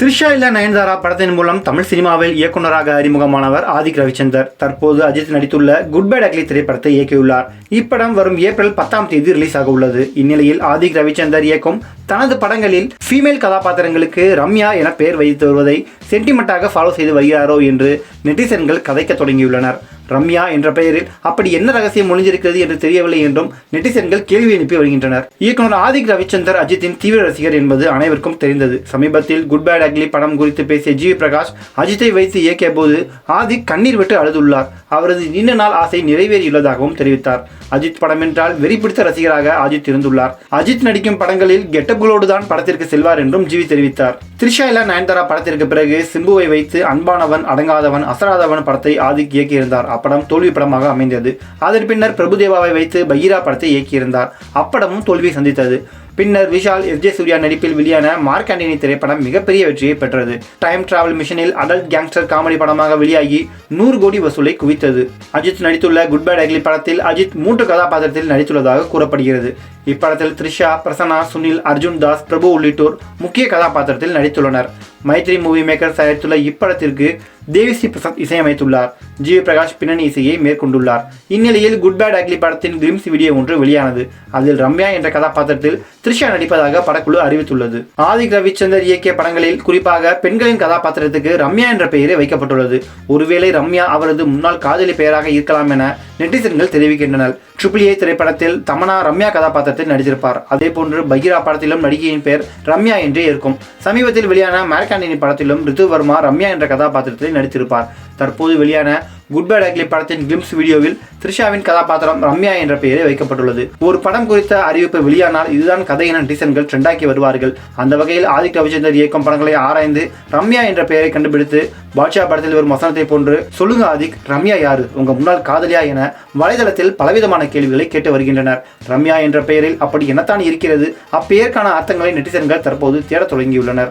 த்ரிஷா இல்ல நயன்தாரா படத்தின் மூலம் தமிழ் சினிமாவில் இயக்குனராக அறிமுகமானவர் ஆதிக் ரவிச்சந்தர். தற்போது அஜித் நடித்துள்ள குட் பை அக்லி திரைப்படத்தை இயக்கியுள்ளார். இப்படம் வரும் ஏப்ரல் பத்தாம் தேதி ரிலீஸ் ஆக உள்ளது. இந்நிலையில் ஆதிக் ரவிச்சந்தர் இயக்கும் தனது படங்களில் ஃபீமேல் கதாபாத்திரங்களுக்கு ரம்யா என பெயர் வைத்து வருவதை சென்டிமெண்ட்டாக ஃபாலோ செய்து வருகிறாரோ என்று நெட்டிசன்கள் கதைக்க தொடங்கியுள்ளனர். ரம்யா என்ற பெயரில் அப்படி என்ன ரகசியம் ஒளிஞ்சிருக்கிறது என்று தெரியவில்லை என்றும் நெட்டிசன்கள் கேள்வி எழுப்பி வருகின்றனர். இயக்குனர் ஆதிக் ரவிச்சந்தர் அஜித்தின் தீவிர ரசிகர் என்பது அனைவருக்கும் தெரிந்தது. சமீபத்தில் குட் பேட் அக்லி படம் குறித்து பேசிய ஜி பிரகாஷ் அஜித்தை வைத்து இயக்கிய போது ஆதிக் கண்ணீர் விட்டு அழுதுள்ளார். அவரது நீண்ட நாள் ஆசை நிறைவேறியுள்ளதாகவும் தெரிவித்தார். அஜித் படம் என்றால் வெறி பிடித்த ரசிகராக அஜித் இருந்துள்ளார். அஜித் நடிக்கும் படங்களில் கெட்டப்களோடு தான் படத்திற்கு செல்வார் என்றும் ஜிவி தெரிவித்தார். த்ரிஷா இல்ல நயன்தாரா படத்திற்கு பிறகு சிம்புவை வைத்து அன்பானவன் அடங்காதவன் அசராதவன் படத்தை ஆதிக் இயக்கியிருந்தார். அப்படம் தோல்வி படமாக அமைந்தது. அதன் பின்னர் பிரபுதேவாவை வைத்து பகீரா படத்தை இயக்கியிருந்தார். அப்படமும் தோல்வியை சந்தித்தது. பின்னர் விஷால் எஸ் ஜே சூர்யா நடிப்பில் வெளியான மார்க் ஆண்டனி திரைப்படம் மிகப்பெரிய வெற்றியை பெற்றது. டைம் டிராவல் மிஷனில் அடல்ட் கேங்ஸ்டர் காமெடி படமாக வெளியாகி நூறு கோடி வசூலை குவித்தது. அஜித் நடித்துள்ள குட் பை டக்லி படத்தில் அஜித் மூன்று கதாபாத்திரத்தில் நடித்துள்ளதாக கூறப்படுகிறது. இப்படத்தில் த்ரிஷா பிரசன்னா சுனில் அர்ஜுன் தாஸ் பிரபு உள்ளிட்டோர் முக்கிய கதாபாத்திரத்தில் நடித்துள்ளனர். மைத்ரி மூவி மேக்கர் தயாரித்துள்ள இப்படத்திற்கு தேவிஸ்ரீ பிரசாத் இசையமைத்துள்ளார். ஜி பிரகாஷ் பின்னணி இசையை மேற்கொண்டுள்ளார். இந்நிலையில் குட் பேட் அக்லி படத்தின் கிரிம்ஸ் வீடியோ ஒன்று வெளியானது. அதில் ரம்யா என்ற கதாபாத்திரத்தில் த்ரிஷா நடிப்பதாக படக்குழு அறிவித்துள்ளது. ஆதிக் ரவிச்சந்தர் இயக்கிய படங்களில் குறிப்பாக பெண்களின் கதாபாத்திரத்துக்கு ரம்யா என்ற பெயரே வைக்கப்பட்டுள்ளது. ஒருவேளை ரம்யா அவரது முன்னாள் காதலி பெயராக இருக்கலாம் என நெட்டிசன்கள் தெரிவிக்கின்றனர். ட்ரிபிள் ஏ திரைப்படத்தில் தமனா ரம்யா கதாபாத்திரத்தில் நடித்திருப்பார். அதே போன்று பகீரா படத்திலும் நடிகையின் பெயர் ரம்யா என்றே இருக்கும். சமீபத்தில் வெளியான மேரகாண்டினி படத்திலும் ரித்து வர்மா ரம்யா என்ற கதாபாத்திரத்தில் நடித்திருப்பார். தற்போது வெளியான குட் பை அக்லி படத்தின் கிளிம்ஸ் வீடியோவில் த்ரிஷாவின் கதாபாத்திரம் ரம்யா என்ற பெயரே வைக்கப்பட்டுள்ளது. ஒரு படம் குறித்த அறிவிப்பு வெளியானால் இதுதான் கதையின டிசன்கள் ட்ரெண்டாக்கி வருவார்கள். அந்த வகையில் ஆதிக் ரவிச்சந்தர் இயக்கும் படங்களை ஆராய்ந்து ரம்யா என்ற பெயரை கண்டுபிடித்து பாட்ஷா படத்தில் வரும் வசனத்தை போன்று சொல்லுங்க ஆதிக் ரம்யா யாரு? உங்க முன்னாள் காதலியா என வலைதளத்தில் பலவிதமான கேள்விகளை கேட்டு வருகின்றனர். ரம்யா என்ற பெயரில் அப்படி என்னத்தான் இருக்கிறது? அப்பெயருக்கான அர்த்தங்களை நெட்டிசன்கள் தற்போது தேடத் தொடங்கியுள்ளனர்.